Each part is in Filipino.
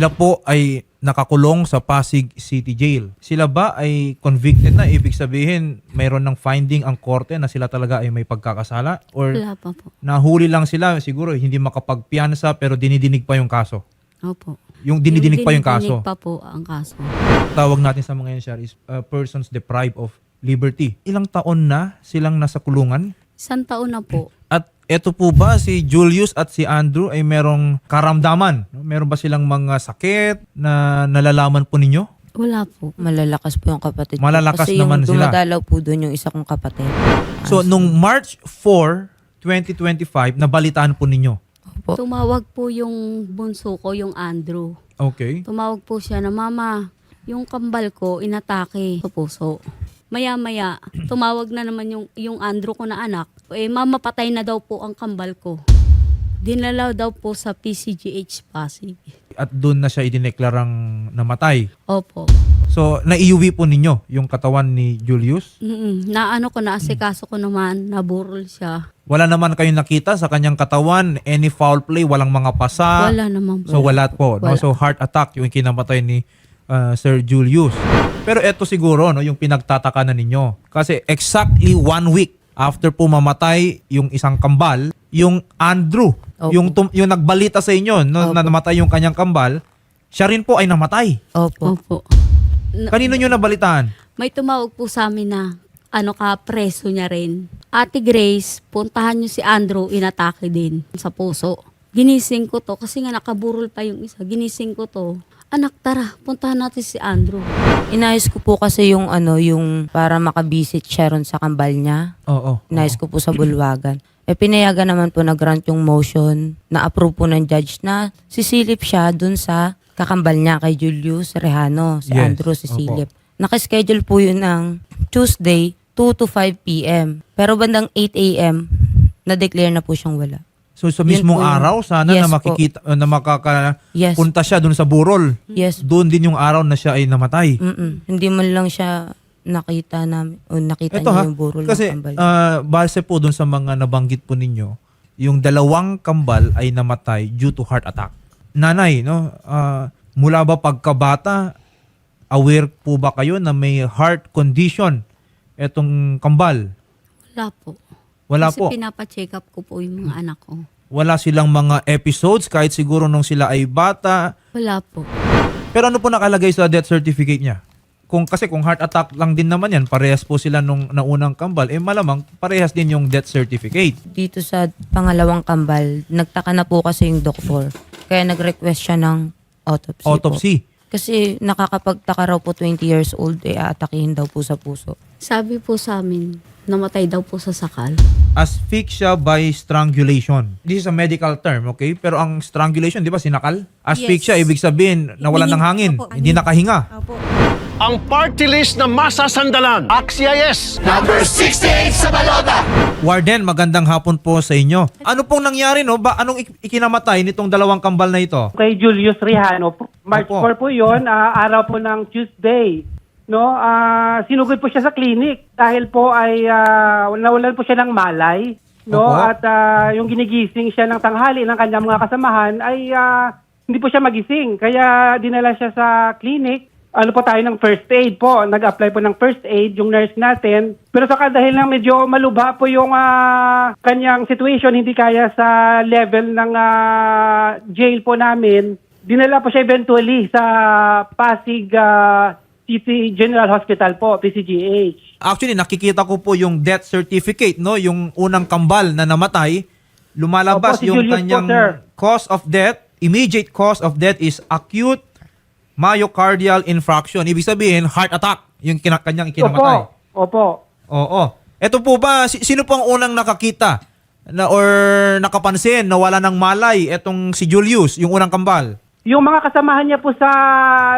Sila po ay nakakulong sa Pasig City Jail. Sila ba ay convicted na? Ibig sabihin, mayroon ng finding ang korte na sila talaga ay may pagkakasala? Or Wala pa po. nahuli lang sila, siguro hindi makapagpiansa pero dinidinig pa yung kaso? Opo. Yung dinidinig pa yung kaso? dinidinig pa po ang kaso. Tawag natin sa mga yan, Shar, is uh, persons deprived of liberty. Ilang taon na silang nasa kulungan? Isang taon na po. At eto po ba si Julius at si Andrew ay merong karamdaman? Meron ba silang mga sakit na nalalaman po ninyo? Wala po. Malalakas po yung kapatid. ko. Malalakas Kasi naman yung sila. dumadalaw po doon yung isa kong kapatid. So nung March 4, 2025, nabalitaan po ninyo. Opo. Tumawag po yung bunso ko, yung Andrew. Okay. Tumawag po siya na, Mama, yung kambal ko inatake sa puso. Maya-maya, tumawag na naman yung, yung Andrew ko na anak. Eh, mama, patay na daw po ang kambal ko. Dinala daw po sa PCGH Pasig. At doon na siya idineklarang namatay. Opo. So naiuwi po ninyo yung katawan ni Julius? Mm-mm. Na ano ko, naasikaso ko naman, naburol siya. Wala naman kayong nakita sa kanyang katawan, any foul play, walang mga pasa. Wala naman po. So wala po, no? Wala. So heart attack yung kinamatay ni uh, Sir Julius. Pero eto siguro no, yung pinagtataka na ninyo. Kasi exactly one week after po mamatay yung isang kambal, yung Andrew, Opo. yung tum- yung nagbalita sa inyo no, na Opo. namatay yung kanyang kambal, siya rin po ay namatay. Opo. Opo. Na- Kanino nyo nabalitaan? May tumawag po sa amin na ano ka, preso niya rin. Ate Grace, puntahan niyo si Andrew, inatake din sa puso. Ginising ko to, kasi nga nakaburol pa yung isa. Ginising ko to. Anak, tara, puntahan natin si Andrew. Inayos ko po kasi yung ano, yung para makabisit siya ron sa kambal niya. Oo. Inayos ko po sa bulwagan. Eh pinayagan naman po nag-grant yung motion na approve po ng judge na sisilip siya dun sa kakambal niya kay Julius Rehano, si Yes, Andrew opo. sisilip. Nakaschedule po yun ng Tuesday, 2 to 5 p.m. Pero bandang 8 a.m., na-declare na po siyang wala. So sa Yun mismong po yun. araw sana Yes na po. makikita uh, na Yes. makakapunta siya doon sa burol. Yes. Doon din yung araw na siya ay namatay. Mm-mm. Hindi man lang siya nakita namin o nakita Ito niya ha, yung burol kasi ng kambal. uh, base po doon sa mga nabanggit po ninyo, yung dalawang kambal ay namatay due to heart attack. Nanay, no, uh, mula ba pagkabata, aware po ba kayo na may heart condition etong kambal? Wala po. Wala kasi po. pinapacheck up ko po yung mga anak ko. Wala silang mga episodes kahit siguro nung sila ay bata. Wala po. Pero ano po nakalagay sa death certificate niya? Kung kasi kung heart attack lang din naman yan, parehas po sila nung naunang kambal, eh malamang parehas din yung death certificate. Dito sa pangalawang kambal, nagtaka na po kasi yung doktor. Kaya nag-request siya ng autopsy, po. Autopsy. Kasi nakakapagtaka raw po 20 years old, eh aatakihin daw po sa puso. Sabi po sa amin, namatay daw po sa sakal. Asphyxia by strangulation. This is a medical term, okay? Pero ang strangulation, di ba, sinakal? Asphyxia, Yes. ibig sabihin, nawalan ng hangin, Opo, hindi nakahinga. Opo. Ang party list na masasandalan. Axia yes! Warden, magandang hapon po sa inyo. Ano pong nangyari, no? Ba, anong ik- ikinamatay nitong dalawang kambal na ito? kay Julius Rihano. March Opo. 4 po 'yon, ah, araw po ng Tuesday. No, ah sinugod po siya sa clinic dahil po ay ah, nawalan po siya ng malay, no? Opo. At ah, yung ginigising siya ng tanghali ng kanyang mga kasamahan ay ah, hindi po siya magising. Kaya dinala siya sa clinic. Ano po tayo ng first aid po. Nag-apply po ng first aid yung nurse natin. Pero sa dahil lang medyo malubha po yung ah, kanyang situation, hindi kaya sa level ng ah, jail po namin, dinala po siya eventually sa Pasig ah, City General Hospital po, PCGH. Actually, nakikita ko po yung death certificate, no? Yung unang kambal na namatay, lumalabas Opo, si yung Julius po, kanyang sir. cause of death, immediate cause of death is acute myocardial infarction. Ibig sabihin, heart attack, yung kina- kanyang ikinamatay. Opo. Opo. Oo. Ito po ba, si- sino po ang unang nakakita na or nakapansin na wala ng malay etong si Julius, yung unang kambal? Yung mga kasamahan niya po sa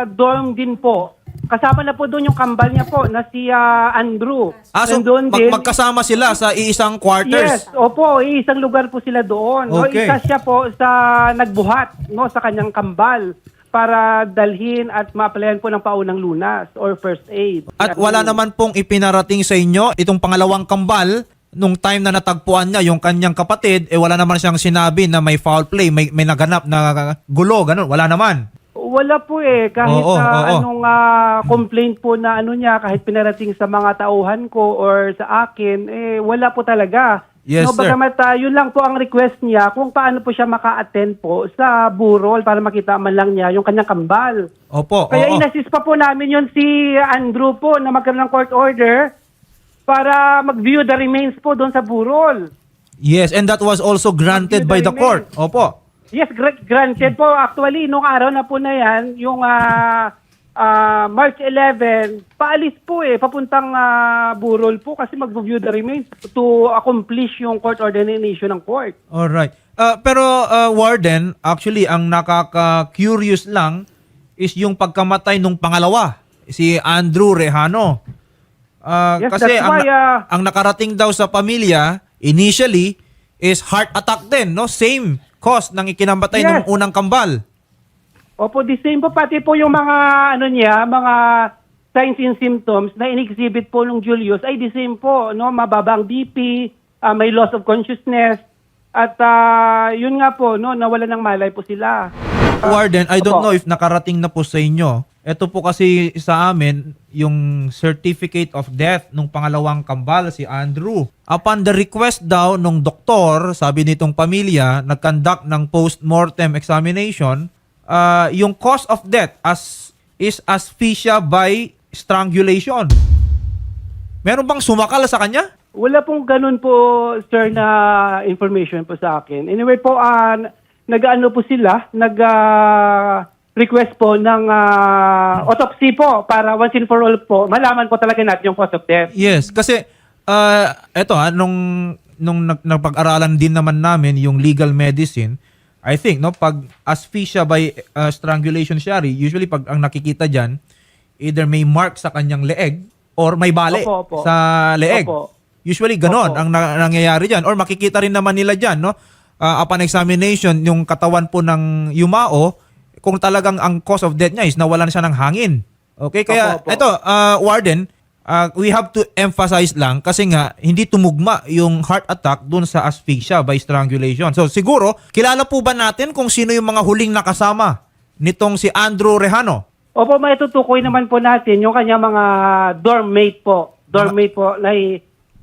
dorm din po, kasama na po doon yung kambal niya po na si ah, Andrew. Ah, so Nandun mag- din- magkasama sila sa iisang quarters? Yes, opo, isang lugar po sila doon. No, Okay. isa siya po sa nagbuhat no sa kanyang kambal para dalhin at ma-applyan po ng paunang lunas or first aid. At wala naman pong ipinarating sa inyo itong pangalawang kambal nung time na natagpuan niya yung kanyang kapatid, eh wala naman siyang sinabi na may foul play, may, may naganap na gulo, ganun. Wala naman. wala po eh. Kahit Oo, ah, oo. anong ah, complaint po na ano niya, kahit pinarating sa mga tauhan ko or sa akin, eh wala po talaga. Yes, no, sir. bagamat ah, yun lang po ang request niya kung paano po siya maka-attend po sa burol para makita man lang niya yung kanyang kambal. Opo, Kaya oo. inassist pa po namin yun si Andrew po na magkaroon ng court order para mag-view the remains po doon sa burol. Yes, and that was also granted by the court. Opo. Yes, gra- granted po. Actually, nung araw na po na yan, yung ah, ah, March 11, paalis po eh, papuntang ah, Burol po kasi mag-view the remains to accomplish yung court in-issue ng court. Alright. Uh, pero uh, Warden, actually ang nakaka-curious lang is yung pagkamatay nung pangalawa, si Andrew Rehano. Uh, Yes, kasi that's ang, why, uh, ang nakarating daw sa pamilya initially is heart attack din, no? Same cause ng ikinamatay Yes. nung unang kambal. Opo, the same po pati po yung mga ano niya, mga signs and symptoms na in-exhibit po nung Julius ay the same po, no? Mababa ang BP, ah, may loss of consciousness at ah, yun nga po, no, nawala ng malay po sila. Warden, I don't Opo. know if nakarating na po sa inyo. Ito po kasi sa amin, yung certificate of death nung pangalawang kambal, si Andrew. Upon the request daw nung doktor, sabi nitong pamilya, nag-conduct ng post-mortem examination, ah, yung cause of death as is asphyxia by strangulation. Meron bang sumakal sa kanya? Wala pong ganun po, sir, na information po sa akin. Anyway po, ah, nag-ano po sila, nag-request po ng ah, autopsy po para once and for all po, malaman po talaga natin yung cause of death. Yes, kasi uh, eto ha, nung nung nag- napag-aralan din naman namin yung legal medicine, I think no pag asphyxia by uh, strangulation Shari, usually pag ang nakikita diyan either may mark sa kanyang leeg or may bali Opo, opo. sa leeg. Opo. Usually ganon Opo. ang na- nangyayari diyan or makikita rin naman nila diyan no uh, upon examination yung katawan po ng yumao kung talagang ang cause of death niya is nawalan siya ng hangin. Okay, kaya Opo, opo. ito uh, Warden, uh, we have to emphasize lang kasi nga hindi tumugma yung heart attack dun sa asphyxia by strangulation. So siguro, kilala po ba natin kung sino yung mga huling nakasama nitong si Andrew Rehano? Opo, maitutukoy naman po natin yung kanya mga dorm mate po. Dorm mate po, na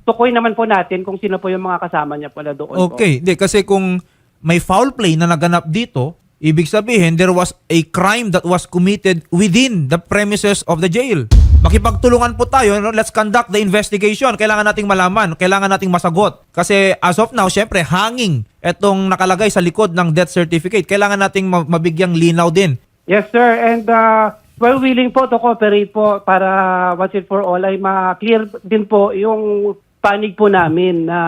tukoy naman po natin kung sino po yung mga kasama niya pala doon po. Okay, hindi kasi kung may foul play na naganap dito, ibig sabihin there was a crime that was committed within the premises of the jail. Makipagtulungan po tayo, no? let's conduct the investigation. Kailangan nating malaman, kailangan nating masagot. Kasi as of now, syempre hanging etong nakalagay sa likod ng death certificate. Kailangan nating ma- mabigyang linaw din. Yes, sir. And uh, we're willing po to cooperate po para once and for all ay ma-clear din po yung panig po namin na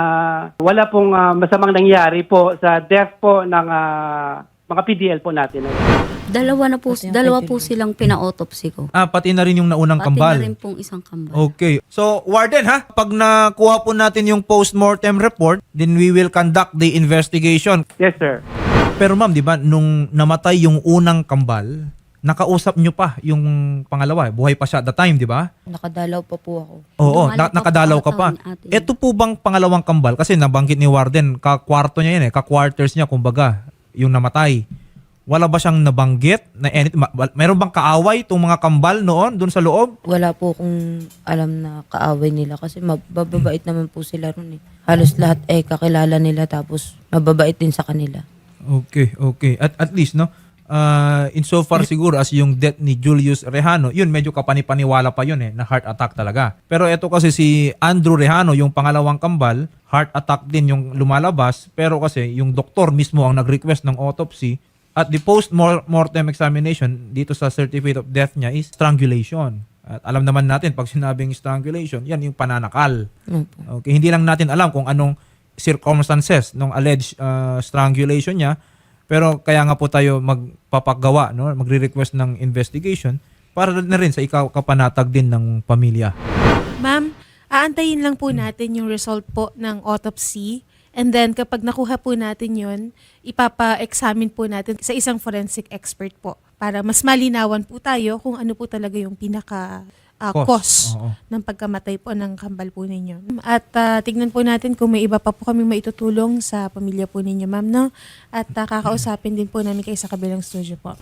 wala pong ah, masamang nangyari po sa death po ng ah, mga PDL po natin. Dalawa na po, dalawa po silang pina-autopsy ko. Ah, pati na rin yung naunang Pati kambal. na rin pong isang kambal. Okay. So, Warden ha, pag nakuha po natin yung post-mortem report, then we will conduct the investigation. Yes, sir. Pero ma'am, di ba, nung namatay yung unang kambal, nakausap nyo pa yung pangalawa. Buhay pa siya at the time, di ba? Nakadalaw pa po ako. Oo, Dumalaw na- pa po nakadalaw ka pa. ate. Ito po bang pangalawang kambal? Kasi nabanggit ni Warden, kakwarto niya yan eh, kakwarters niya, kumbaga, yung namatay. Wala ba siyang nabanggit? Na anything? Ma- Meron bang kaaway itong mga kambal noon, dun sa loob? Wala po kung alam na kaaway nila kasi mababait naman po sila ron eh. Halos lahat eh kakilala nila tapos mababait din sa kanila. Okay, okay. At at least no, uh, insofar siguro as yung death ni Julius Rehano, yun medyo kapanipaniwala pa yun eh, na heart attack talaga. Pero ito kasi si Andrew Rehano, yung pangalawang kambal, heart attack din yung lumalabas, pero kasi yung doktor mismo ang nag-request ng autopsy at the post-mortem examination dito sa certificate of death niya is strangulation. At alam naman natin, pag sinabing strangulation, yan yung pananakal. Okay, hindi lang natin alam kung anong circumstances ng alleged uh, strangulation niya. Pero kaya nga po tayo magpapagawa, no? magre-request ng investigation para na rin sa ikaw kapanatag din ng pamilya. Ma'am, aantayin lang po natin yung result po ng autopsy. And then kapag nakuha po natin yon, ipapa-examine po natin sa isang forensic expert po para mas malinawan po tayo kung ano po talaga yung pinaka ah, Cause, cause oo. ng pagkamatay po ng kambal po ninyo. At ah, tignan po natin kung may iba pa po kami maitutulong sa pamilya po ninyo, ma'am, no? At ah, kakausapin din po namin kayo sa kabilang studio po.